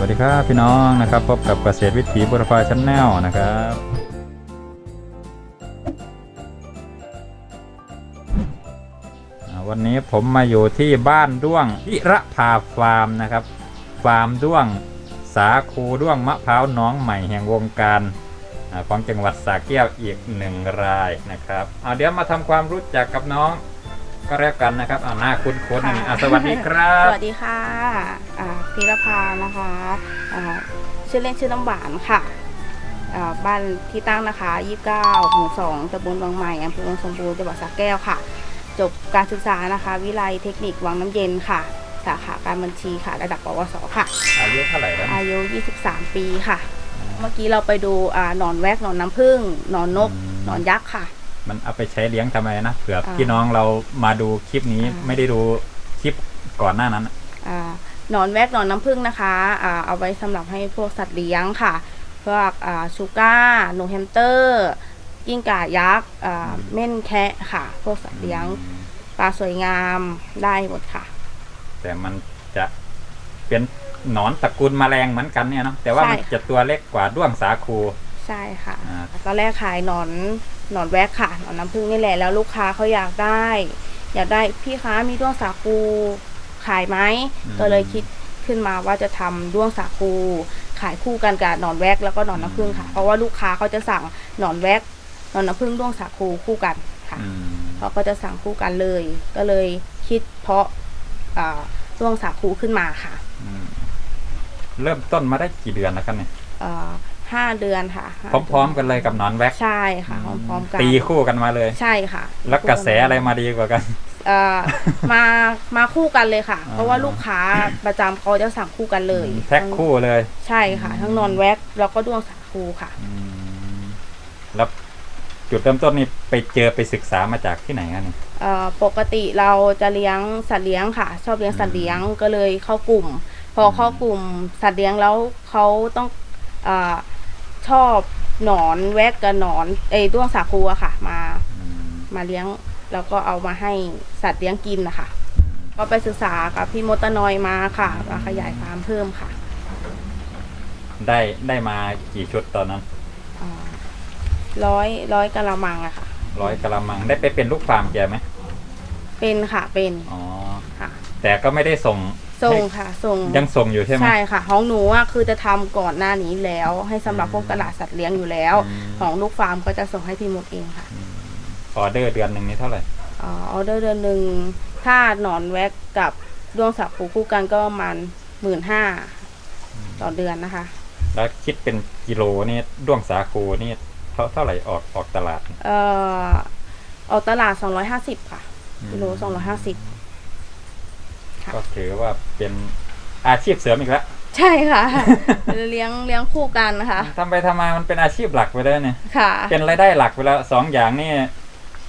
วัสดีครับพี่น้องนะครับพบกับเกษตรวิถีบุรพาชั้นแนลนะครับวันนี้ผมมาอยู่ที่บ้านด้วงพิระพาฟาร์มนะครับ ฟาร์มด้วงสาคูด้วงมะพร้าวน้องใหม่แห่งวงการของจังหวัดสระแก้วอีกหนึ่งรายนะครับเอาเดี๋ยวมาทำความรู้จักกับน้อง ก็แล้วกันนะครับเอาหน้าคุ้นๆหน่อยอะสวัสดีครัสบวัสดีค่ะอ่าพีรพานะคะอ่าชื่อเล่นชื่อน้ำหวานค่ะอ่าบ้านที่ตั้งนะคะ 29หมู่2ตำบลวังใหม่อำเภอวังสมบูรณ์จังหวัดสระแก้วค่ะ จบการศึกษานะคะ วิไลเทคนิควังน้ำเย็นค่ะ สาขาการบัญชีค่ะ ระดับปวสค่ะ อายุเท่าไหร่แล้วอายุ 23 ปีค่ะ เมื่อกี้เราไปดูอ่าหนอนแวกหนอนน้ำผึ้งหนอนนกอืมหนอนยักษ์ค่ะ มันเอาไปใช้เลี้ยงทำไมนะเผื่ออ่าพี่น้องเรามาดูคลิปนี้อ่าไม่ได้ดูคลิปก่อนหน้านั้นอ่าหนอนแวกหนอนน้ำผึ้งนะคะอ่าเอาไว้สำหรับให้พวกสัตว์เลี้ยงค่ะ พวกอ่าชูก้าโนแฮมสเตอร์ กิ้งก่ายักษ์อ่าเม่นแคะค่ะ พวกสัตว์เลี้ยงปลาสวยงามได้หมดค่ะ แต่มันจะเป็นหนอนตระกูลแมลงเหมือนกันเนี่ยเนาะแต่ว่าใช่มันค่ะจะตัวเล็กกว่าด้วงสาคู ใช่ค่ะ อ่า ตอนแรกขายหนอนหนอนแวกค่ะหนอนน้ำผึ้งนี่แหละแล้วลูกค้าเขาอยากได้ อยากได้พี่คะมีด้วงสาคูขายไหมก็เลยคิดขึ้นมาว่าจะทำด้วงสาคูขายคู่กันกับหนอนแวกแล้วก็หนอนน้ำผึ้งค่ะ เพราะว่าลูกค้าเขาจะสั่งหนอนแวกหนอนน้ำผึ้งด้วงสาคูคู่กันค่ะ อืม เขาก็จะสั่งคู่กันเลย ก็เลยคิดเพาะอ่าด้วงสาคูขึ้นมาค่ะอืม เริ่มต้นมาได้กี่เดือนแล้วกันเนี่ยอ่า ห้าเดือนค่ะห้าพร้อมๆกันเลยกับหนอนแว็กใช่ค่ะพร้อมๆกันตีคู่กันมาเลย ใช่ค่ะ แล้วกระแสอะไรมาดีกว่ากันเอ่อมามาคู่กันเลยค่ะอ่าเพราะว่าลูกค้าประจำเขาจะสั่งคู่กันเลยแพ็คคู่เลย ใช่ค่ะ ทั้งนอนแว็กแล้วก็ด้วงสาคูค่ะอืมแล้วจุดเริ่มต้นนี่ไปเจอไปศึกษามาจากที่ไหนกันเนี่ยเอ่อปกติเราจะเลี้ยงสัตว์เลี้ยงค่ะ ชอบเลี้ยงสัตว์เลี้ยงก็เลยเข้ากลุ่ม พอเข้ากลุ่มสัตว์เลี้ยงแล้วเขาต้องอา ชอบหนอนแวกกับหนอนไอ้ด้วงสาคูอะค่ะ มาอืมมาเลี้ยง แล้วก็เอามาให้สัตว์เลี้ยงกินนะคะก็ไปศึกษากับพี่มดตะนอยมาค่ะมาขยายฟาร์มเพิ่มค่ะ ได้ได้มากี่ชุดตอนนั้นอ่าร้อยร้อยกะละมังอะค่ะ ร้อยกะละมังได้ไปเป็นลูกฟาร์มแกไหมเป็นค่ะเป็นอ๋อค่ะ แต่ก็ไม่ได้ส่ง ส่งให้ค่ะ ส่งยังส่งอยู่ใช่ไหมใช่ค่ะของหนูอะคือจะทำก่อนหน้านี้แล้ว ให้สำหรับพวกตลาดสัตว์เลี้ยงอยู่แล้วอืมของลูกฟาร์มก็จะส่งให้พี่มดเองค่ะออเดอร์เดือนหนึ่งนี่เท่าไหร่ออออเดอร์เดือนหนึ่งถ้าหนอนแวกกับดวงสับผูคู่กันก็ประมาณหมื่นห้าต่อเดือนนะคะ แล้วคิดเป็นกิโลนี่ด้วงสาคูนี่เท่าเท่าไหร่ออกออกตลาด เอ่อออกตลาด250ค่ะ กิโล250 ค่ะ ก็ถือว่าเป็นอาชีพเสริมอีกแล้วใช่ค่ะ เลี้ยงเลี้ยงคู่กันนะคะ ทำไปทำมามันเป็นอาชีพหลักไปเลยเนี่ย ค่ะเป็นรายได้หลักไปแล้วสองอย่างนี่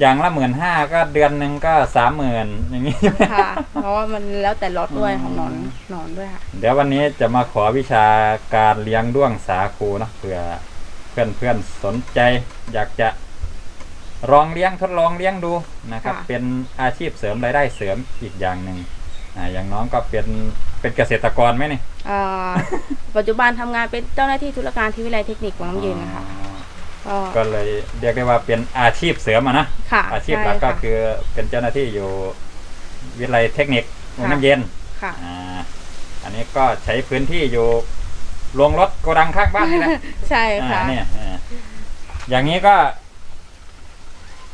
อย่างละหมื่นห้าก็เดือนหนึ่งก็สามหมื่นอย่างนี้ใช่ไหมค่ะ เพราะว่ามันแล้วแต่รถด้วยของหนอนอืมหนอนด้วยค่ะ เดี๋ยววันนี้จะมาขอวิชาการเลี้ยงด้วงสาคูเนาะเผื่อเพื่อนเพื่อนๆสนใจ อยากจะลองเลี้ยงทดลองเลี้ยงดูนะครับ ค่ะ เป็นอาชีพเสริมรายได้เสริมอีกอย่างหนึ่ง อ่าอย่างน้องก็เป็นเป็นเกษตรกรไหมนี่เอ่อปัจจุบันทำงานเป็นเจ้าหน้าที่ธุรการที่วิทยาลัยเทคนิควังน้ำเย็นนะคะอ๋อก็ก็เลยเรียกได้ว่าเป็นอาชีพเสริมอะนะค่ะอาชีพหลักก็ใช่ะคือเป็นเจ้าหน้าที่อยู่วิทยาลัยเทคนิควังน้ำเย็นค่ะอ่าอันนี้ก็ใช้พื้นที่อยู่โรงรถโกดังข้างบ้านนี่แหละใช่อ่าค่ะเนี่ยอ่าอย่างนี้ก็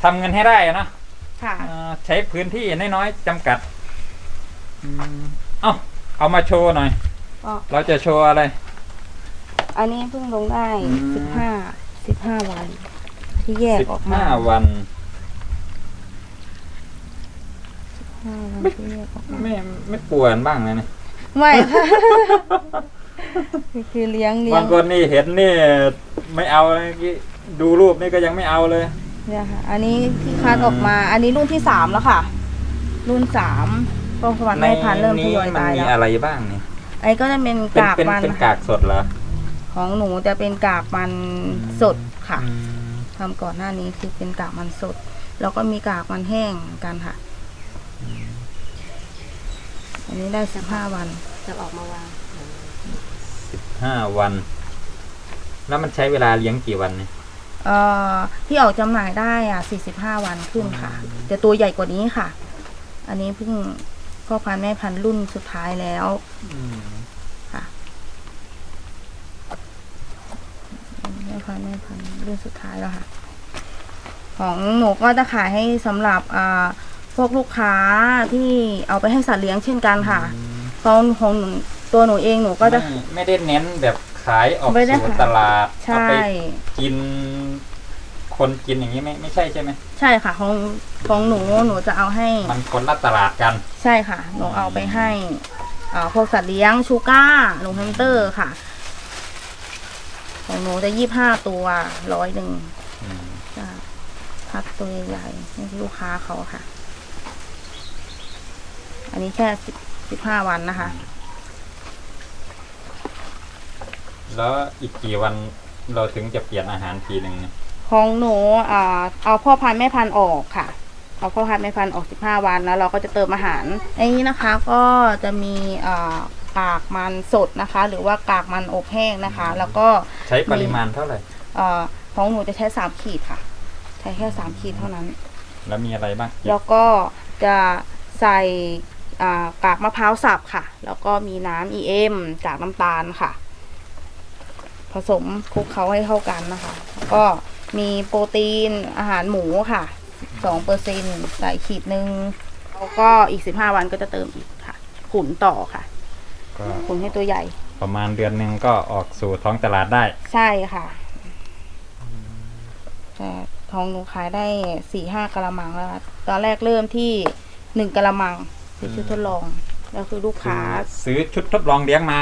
ทำเงินให้ได้อะเนอะค่ะอ่าใช้พื้นที่น้อยๆจำกัดอืม เอ้าเอามาโชว์หน่อย ก็เราจะโชว์อะไร อันนี้เพิ่งลงได้อืม สิบห้าสิบห้าวัน ที่แยกสิบออกมาห้าวัน ห้าวันที่แยกออกมาไม่ไม่ปวดบ้างเลยนะไม่ค่ะคือคือเลี้ยงเลี้ยบางงคนนี่เห็นนี่ไม่เอาเลยเมื่อกี้ดูรูปนี่ก็ยังไม่เอาเลย เนี่ยค่ะ อันนี้ที่คัดออกมา อันนี้รุ่นที่สามแล้วค่ะ รุ่นสาม ก็สวรรค์ไม่พันธุ์เริ่มทยอยมัตายมีแล้วอะไรบ้างเนี่ยไอ้ก็จะเป็นเป็นกากเป็นมันเป็นค่ะกากสดเหรอ ของหนูจะเป็นกากมันสดค่ะอืมทำก่อนหน้านี้คือเป็นกากมันสด แล้วก็มีกากมันแห้งกันค่ะ อันนี้ได้สิบห้าวัน จะออกมาวางห้าวัน แล้วมันใช้เวลาเลี้ยงกี่วันเนี่ย เอ่อที่ออกจำหน่ายได้อะ45 วันขึ้นค่ะ แต่ตัวใหญ่กว่านี้ค่ะ อันนี้เพิ่ง พ่อพันธุ์แม่พันธุ์รุ่นสุดท้ายแล้วค่ะแม่พันธุ์แม่พันธุ์รุ่นสุดท้ายแล้วค่ะ ของหนูก็จะขายให้สำหรับอ่าพวกลูกค้าที่เอาไปให้สัตว์เลี้ยงเช่นกันค่ะตอนของหนูตัวหนูเองหนูก็จะไม่ไม่ได้เน้นแบบขายออกไม่ได้สู่ขายตลาดใช่เอาไปกิน คนกินอย่างนี้ไม่ไม่ใช่ใช่ไหมใช่ค่ะของของหนูหนูจะเอาให้ มันคนละตลาดกันใช่ค่ะ หนูเอาไปให้อ่าพวกสัตว์เลี้ยงชูก้าหนูแฮมสเตอร์ค่ะ ของหนูจะยี่ห้าตัวร้อยหนึ่งอืมจะพักตัวใหญ่ๆให้ลูกค้าเขาค่ะ อันนี้แค่สิบสิบห้าวันนะคะ แล้วอีกกี่วันเราถึงจะเปลี่ยนอาหารทีหนึ่งเนี่ย ของหนูอ่าเอาพ่อพันธุ์แม่พันธุ์ออกค่ะ เอาพ่อพันธุ์แม่พันธุ์ออกสิบห้าวันแล้วเราก็จะเติมอาหารอันนี้นะคะก็จะมีอ่ากากมันสดนะคะ หรือว่ากากมันอบแห้งนะคะ แล้วก็ใช้ปริมาณเท่าไหร่เอ่อของหนูจะใช้สามขีดค่ะ ใช้แค่สามขีดเท่านั้น แล้วมีอะไรบ้างแล้วก็จะใส่อ่ากากมะพร้าวสับค่ะ แล้วก็มีน้ำ EM จากน้ำตาลค่ะ ผสมคลุกเคล้าให้เข้ากันนะคะแล้วก็ มีโปรตีนอาหารหมูค่ะสองเปอร์เซ็นใส่ขีดหนึ่งแล้วก็อีกสิบห้าวันก็จะเติมอีกค่ะ ขุนต่อค่ะ ก็ขุนให้ตัวใหญ่ ประมาณเดือนหนึ่งก็ออกสู่ท้องตลาดได้ ใช่ค่ะแต่ทองหนูขายได้สี่ห้ากะละมังแล้วค่ะตอนแรกเริ่มที่หนึ่งกะละมังคือชุดทดลอง แล้วคือลูกค้า ซื้อชุดทดลองเลี้ยงมา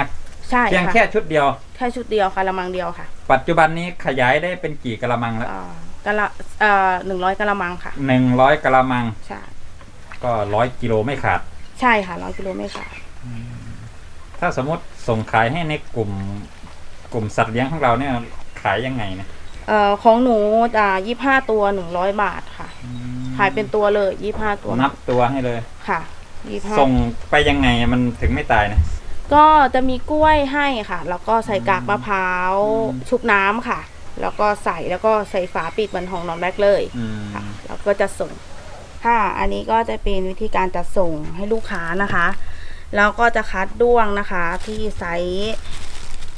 ใช่เพียงค่ะแค่ชุดเดียว แค่ชุดเดียวค่ะละมังเดียวค่ะปัจจุบันนี้ขยายได้เป็นกี่กะละมังแล้วอ่ากะละเอ่อหนึ่งร้อยกะละมังค่ะ หนึ่งร้อยกะละมังใช่ ก็ร้อยกิโลไม่ขาด ใช่ค่ะร้อยกิโลไม่ขาดถ้าสมมติส่งขายให้ในกลุ่ม กลุ่มสัตว์เลี้ยงของเราเนี่ยขายยังไงเนี่ยเอ่อของหนูอ่ายี่ห้าตัวหนึ่งร้อยบาทค่ะ ขายเป็นตัวเลยยี่ห้าตัวนับตัวให้เลย ค่ะยี่ห้าส่งไปยังไงมันถึงไม่ตายนะ ก็จะมีกล้วยให้ค่ะ แล้วก็ใส่กากมะพร้าวอืมชุบน้ำค่ะ แล้วก็ใส่แล้วก็ใส่ฝาปิดเหมือนของนอนแบกเลยอืมค่ะแล้วก็จะส่งค่ะอันนี้ก็จะเป็นวิธีการจัดส่งให้ลูกค้านะคะแล้วก็จะคัดด้วงนะคะ ที่ไซส์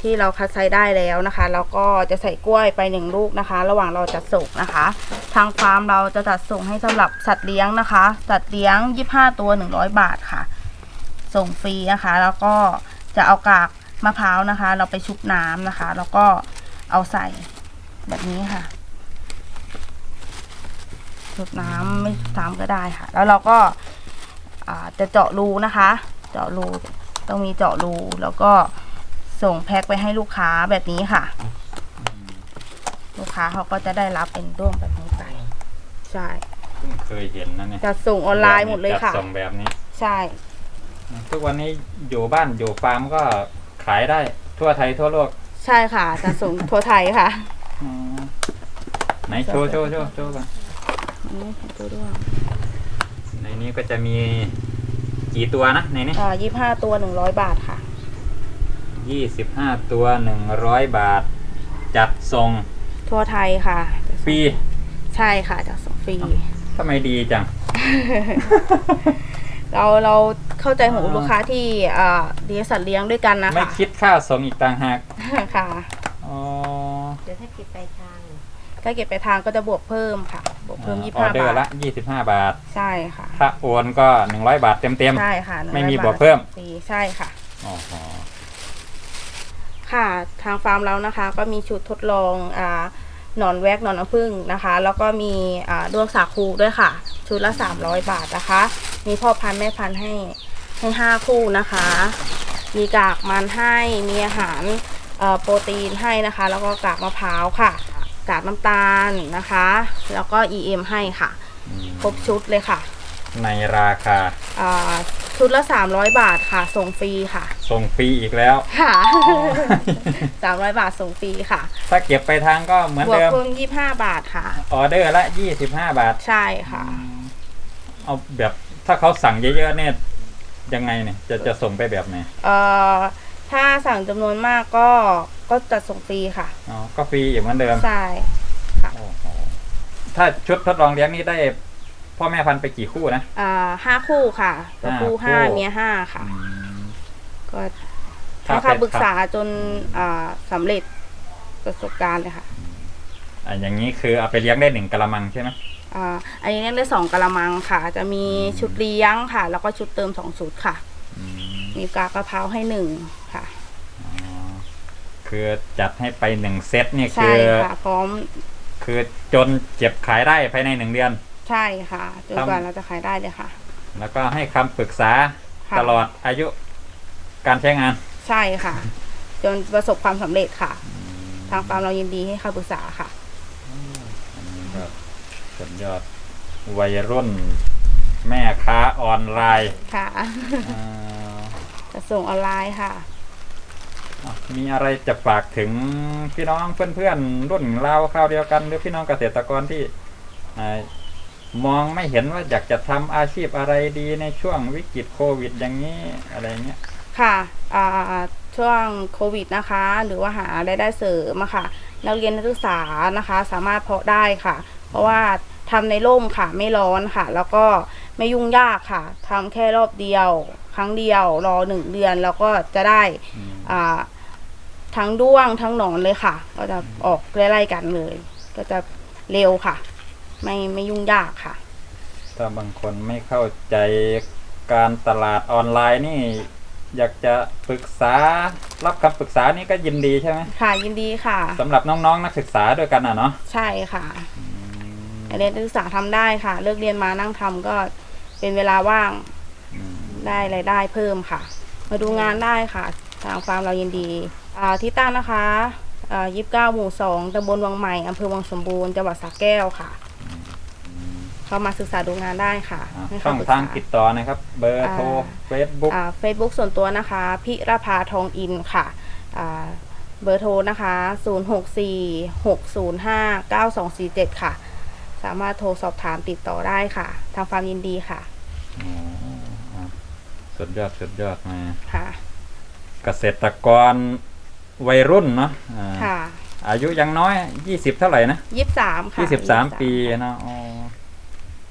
ที่เราคัดไซส์ได้แล้วนะคะ แล้วก็จะใส่กล้วยไปหนึ่งลูกนะคะ ระหว่างเราจัดส่งนะคะ ทางฟาร์มเราจะจัดส่งให้สำหรับสัตว์เลี้ยงนะคะ สัตว์เลี้ยง 25 ตัว 100 บาทค่ะ ส่งฟรีนะคะ แล้วก็จะเอากากมะพร้าวนะคะ เราไปชุบน้ำนะคะ แล้วก็เอาใส่แบบนี้ค่ะชุบน้ำไม่ซ้ำก็ได้ค่ะ แล้วเราก็อ่าจะเจาะรูนะคะ เจาะรูต้องมีเจาะรูแล้วก็ส่งแพ็คไปให้ลูกค้าแบบนี้ค่ะ ลูกค้าเขาก็จะได้รับเป็นด้วงแบบนี้ไปใช่เพิ่งเคยเห็นนะเนี่ยจะส่งออนไลน์หมดเลยค่ะจัส่งแบบนี้ ใช่ ทุกวันนี้อยู่บ้านอยู่ฟาร์มก็ขายได้ทั่วไทยทั่วโลกใช่ค่ะจะส่งทั่วไทยค่ะอืมไหนโชว์โชว์โชว์โชว์ก่อนอันนี้เป็นตัวด้วงในนี้ก็จะมีกี่ตัวนะในนี้อ่ายี่ห้าตัวหนึ่งร้อยบาทค่ะ ยี่สิบห้าตัวหนึ่งร้อยบาท จัดส่งทั่วไทยค่ะ ฟรีใช่ค่ะจะส่งฟรี ทำไมดีจัง เราเราเข้าใจของลูกค้าที่อ่าเลี้ยงสัตว์เลี้ยงด้วยกันนะไม่คะคิดค่าส่งอีกต่างหากค่ะอ๋อเดี๋ยวถ้าเก็บปลายทางถ้าเก็บไปทางก็จะบวกเพิ่มค่ะ บวกเพิ่มยี่อห้าอเดอร์บาละทยี่สิบห้าบาท ใช่ค่ะ ถ้าโอนก็หนึ่งร้อยบาทเต็มเต็มใช่ค่ะไม่มี100บวกเพิ่มฟรีใช่ค่ะๆอ๋อค่ะทางฟาร์มเรานะคะ ก็มีชุดทดลองอ่า หนอนแวกหนอนน้ำผึ้งนะคะ แล้วก็มีอ่าด้วงสาคูด้วยค่ะ ชุดละ 300 บาทนะคะ มีพ่อพันธุ์แม่พันธุ์ให้ให้ห้าคู่นะคะ มีกากมันให้มีอาหารเอ่อโปรตีนให้นะคะ แล้วก็กากมะพร้าวค่ะ กากน้ำตาลนะคะ แล้วก็ EM ให้ค่ะอืมครบชุดเลยค่ะ ในราคาอ่า ชุดละ 300 บาทค่ะ ส่งฟรีค่ะ ส่งฟรีอีกแล้ว ค่ะ300บาทส่งฟรีค่ะ ถ้าเก็บไปทางก็เหมือนบวกเดิม เพิ่ม25 บาทค่ะ ออเดอร์ละยี่สิบห้าบาท ใช่ค่ะ เอาแบบถ้าเขาสั่งเยอะๆเนี่ยยังไงเนี่ยจะจะส่งไปแบบไหนเอ่อ ถ้าสั่งจำนวนมากก็ก็จัดส่งฟรีค่ะ อ๋อก็ฟรีอีกเหมือนเดิมใช่ โอ้โหถ้าชุดทดลองเลี้ยงนี่ได้ พ่อแม่พันธุ์ไปกี่คู่นะอ่าห้าคู่ค่ะตัวผู้ห้าห้าคู่เมียห้าค่ะอืมก็ถ้าให้เป็นคำปรึกษาจนอ่าสำเร็จประสบการณ์เลยค่ะอะอย่างนี้คือเอาไปเลี้ยงได้หนึ่งกะละมังใช่ไหมอ่าอันนี้เรียกได้สองกะละมังค่ะ จะมีชุดเลี้ยงค่ะ แล้วก็ชุดเติมสองชุดค่ะอืมมีกากระเพราให้หนึ่งค่ะอ๋อคือจัดให้ไปหนึ่งเซตนี่ใช่คือค่ะพร้อม คือจนเก็บขายได้ภายในหนึ่งเดือน ใช่ค่ะจนกว่าทำเราจะขายได้เลยค่ะ แล้วก็ให้คำปรึกษาค่ะ ตลอดอายุการใช้งาน ใช่ค่ะ จนประสบความสำเร็จค่ะ ทางฟาร์มเรายินดีให้คำปรึกษาค่ะ อันนี้ก็สุดยอดวัยรุ่น แม่ค้าออนไลน์ค่ะอ่าจะส่งออนไลน์ค่ะ อะมีอะไรจะฝากถึงพี่น้องเพื่อนๆรุ่นเราคราวเดียวกัน หรือพี่น้องเกษตรกรที่อ่า มองไม่เห็นว่าอยากจะทำอาชีพอะไรดีในช่วงวิกฤตโควิด อย่างนี้อะไรเงี้ยค่ะอ่าช่วงโควิดนะคะ หรือว่าหารายได้เสริมอะค่ะ นักเรียนนักศึกษานะคะ สามารถเพาะได้ค่ะ เพราะว่าทำในร่มค่ะไม่ร้อนค่ะ แล้วก็ไม่ยุ่งยากค่ะทำแค่รอบเดียว ครั้งเดียวรอหนึ่งเดือนแล้วก็จะได้อืมอ่าทั้งด้วงทั้งหนอนเลยค่ะ ก็จะออกไล่ๆกันเลย ก็จะเร็วค่ะ ไม่ไม่ยุ่งยากค่ะ ถ้าบางคนไม่เข้าใจการตลาดออนไลน์นี่ อยากจะปรึกษารับคำปรึกษานี่ก็ยินดีใช่ไหมค่ะยินดีค่ะสำหรับน้องๆนักศึกษาด้วยกันอะเนาะใช่ค่ะนักเรียนนักศึกษาทำได้ค่ะ เลิกเรียนมานั่งทำก็เป็นเวลาว่างอืมได้รายได้เพิ่มค่ะ มาดูงานได้ค่ะ ทางฟาร์มเรายินดีอ่าที่ตั้งนะคะยี่สิบเก้าหมู่สองตำบลวังใหม่อำเภอวังสมบูรณ์จังหวัดสระแก้วค่ะ เข้ามาศึกษาดูงานได้ค่ะอะให้ช่องคำปรึกทางษติดต่อนะครับ เบอร์โทรอ่าเฟซบุ๊กอ่าเฟซบุ๊กส่วนตัวนะคะ พิรภาทองอินค่ะอ่าเบอร์โทรนะคะ 0646059247 ค่ะ สามารถโทรสอบถามติดต่อได้ค่ะ ทางฟาร์มยินดีค่ะสุดยอดสุดยอดมาค่ะ เกษตรกรวัยรุ่นเนาะอ่าค่ะ อายุยังน้อยยี่สิบเท่าไหร่นะยี่สิบสามค่ะยี่สิบสามปีเนาะอ๋อ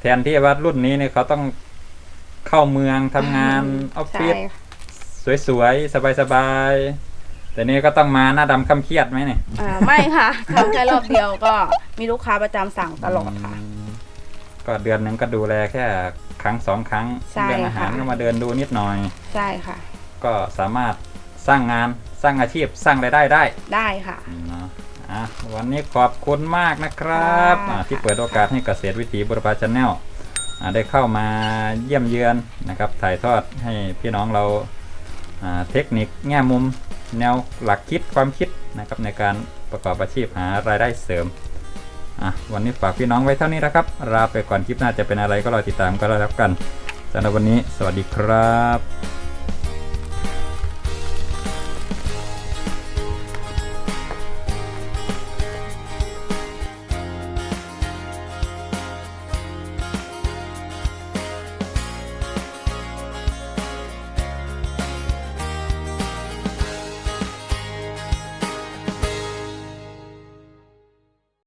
แทนที่ว่ารุ่นนี้เนี่ยเขาต้องเข้าเมืองทำงานออฟใช่ฟิศสวยๆ สบายๆ แต่นี่ก็ต้องมาหน้าดำคำเครียดไหมเนี่ย อ่าไม่ค่ะทำแค่รอบเดียวก็มีลูกค้าประจำสั่งตลอดค่ะอืมก็เดือนหนึ่งก็ดูแลแค่ครั้งสองครั้งใช่เรื่องอาหารค่ะ ก็มาเดินดูนิดหน่อย ใช่ค่ะ ก็สามารถสร้างงานสร้างอาชีพสร้างรายได้ได้ได้ค่ะ เนาะ อะวันนี้ขอบคุณมากนะครับค่ะอะที่เปิดโอกาสให้เกษตรวิถีบุรพาชาแนลได้เข้ามาเยี่ยมเยือนนะครับ ถ่ายทอดให้พี่น้องเราอ่าเทคนิคแง่มุมแนวหลักคิดความคิดนะครับในการประกอบอาชีพหารายได้เสริมอะวันนี้ฝากพี่น้องไว้เท่านี้นะครับลาไปก่อนคลิปหน้าจะเป็นอะไรก็รอติดตามก็แล้วกันสำหรับวันนี้ สวัสดีครับ